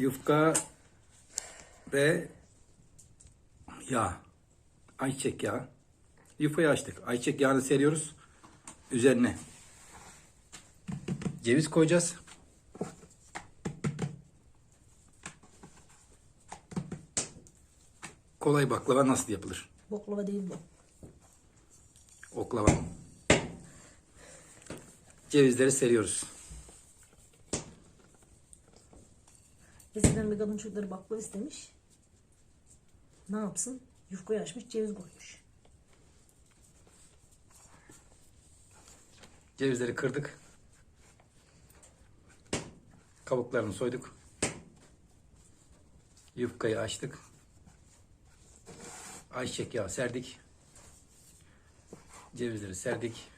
yufka ve yağ. Ayçiçek yağı. Yufkayı açtık. Ayçiçek yağını seriyoruz. Üzerine ceviz koyacağız. Kolay baklava nasıl yapılır? Boklava değil bu. Oklava. Cevizleri seriyoruz. Eskiden bir kadın çocukları baklava istemiş. Ne yapsın? Yufkayı açmış, ceviz koymuş. Cevizleri kırdık. Kabuklarını soyduk. Yufkayı açtık. Ayçiçek yağı serdik. Cevizleri serdik.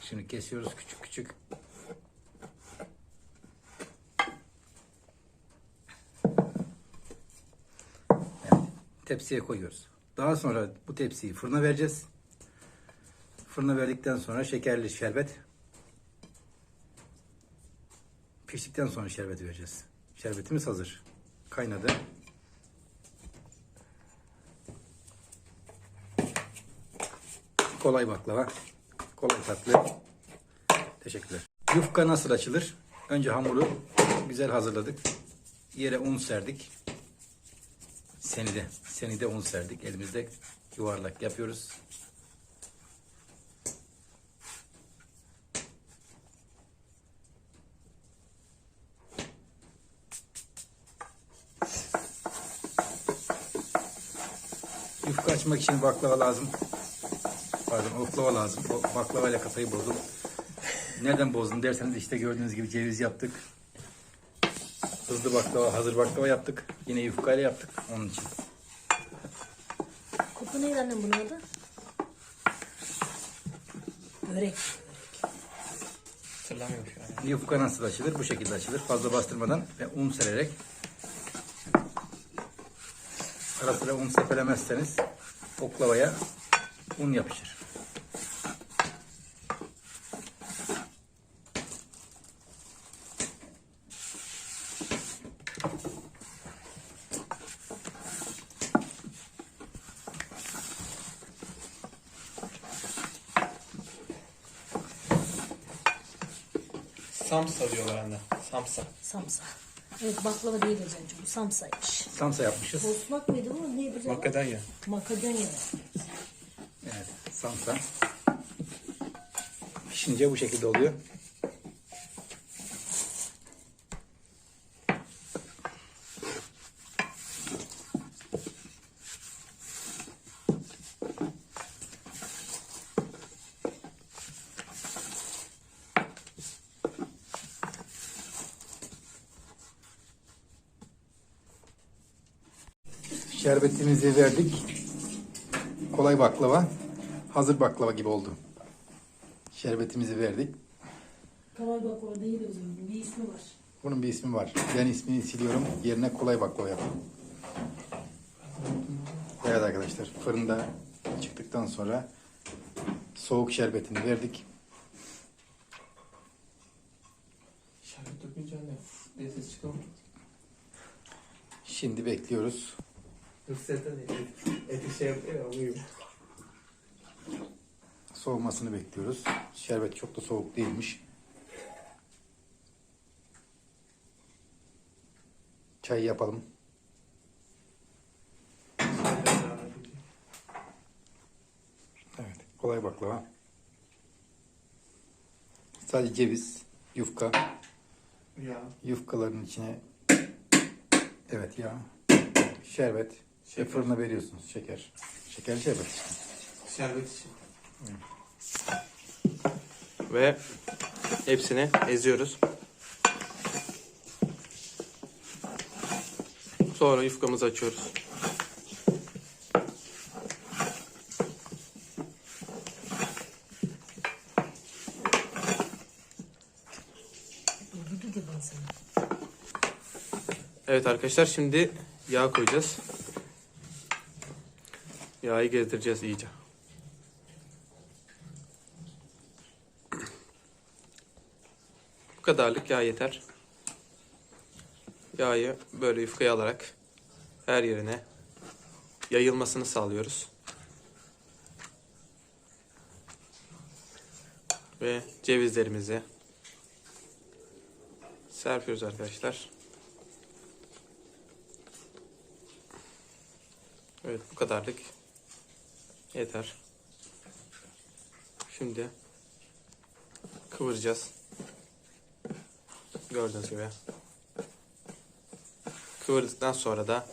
Şimdi kesiyoruz küçük küçük. Tepsiye koyuyoruz. Daha sonra bu tepsiyi fırına vereceğiz. Fırına verdikten sonra şekerli şerbet. Piştikten sonra şerbeti vereceğiz. Şerbetimiz hazır. Kaynadı. Kolay baklava. Kolay tatlı. Teşekkürler. Yufka nasıl açılır? Önce hamuru güzel hazırladık. Yere un serdik. Senide. Senide un serdik. Elimizde yuvarlak yapıyoruz. Yufka açmak için baklava lazım. Pardon oklava lazım. Baklava ile kafayı bozdum. Neden bozdum derseniz işte gördüğünüz gibi ceviz yaptık. Hızlı baklava, hazır baklava yaptık. Yine yufka ile yaptık onun için. Kutu neydi annem bunun adı? Börek. Hatırlamıyorum şu an. Yufka nasıl açılır? Bu şekilde açılır. Fazla bastırmadan ve un sererek. Ara sıra un sepelemezseniz oklavaya un yapışır. Samsa diyorlar anne. Samsa. Samsa. Evet baklava değil Özenci. Bu samsaymış. Samsa yapmışız. Bosmak mıydı bu? Neydi bu? Makedonya. Makedonya. Evet, samsa. Pişince bu şekilde oluyor. Şerbetimizi verdik. Kolay baklava. Hazır baklava gibi oldu. Şerbetimizi verdik. Kolay baklava değil Özenci. Bir ismi var. Bunun bir ismi var. Ben ismini siliyorum. Yerine kolay baklava yaptım. Evet arkadaşlar fırında çıktıktan sonra soğuk şerbetini verdik. Şerbet dökünce anne çıkıyor mu? Şimdi bekliyoruz. Hırsiyata değil. Eti şey yapıyor ya Soğumasını bekliyoruz. Şerbet çok da soğuk değilmiş. Çay yapalım. Evet, kolay baklava. Sadece ceviz, yufka, Ya. yufkaların içine evet ya şerbet, Ve fırına veriyorsunuz şeker. Şekerli şerbet işte. Şerbet için. Ve hepsini eziyoruz. Sonra yufkamızı açıyoruz. Evet arkadaşlar şimdi yağ koyacağız. Yağı gezdireceğiz iyice. Bu kadarlık yağ yeter. yağı böyle yufkaya alarak her yerine yayılmasını sağlıyoruz. Ve cevizlerimizi serpiyoruz arkadaşlar. Evet bu kadarlık yeter. Şimdi kıvıracağız. Gördüğünüz gibi. Kıvırdıktan sonra da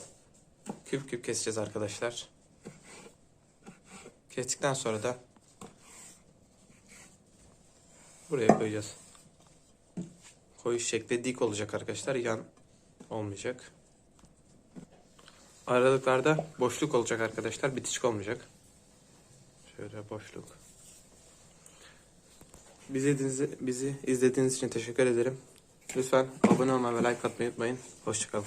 küp küp keseceğiz arkadaşlar. Kestikten sonra da buraya koyacağız. Koyuş şekli dik olacak arkadaşlar. Yan olmayacak. Aralıklarda boşluk olacak arkadaşlar. Bitişik olmayacak. Şöyle boşluk. Bizi bizi izlediğiniz için teşekkür ederim. Lütfen abone olmayı ve like atmayı unutmayın. Hoşçakalın.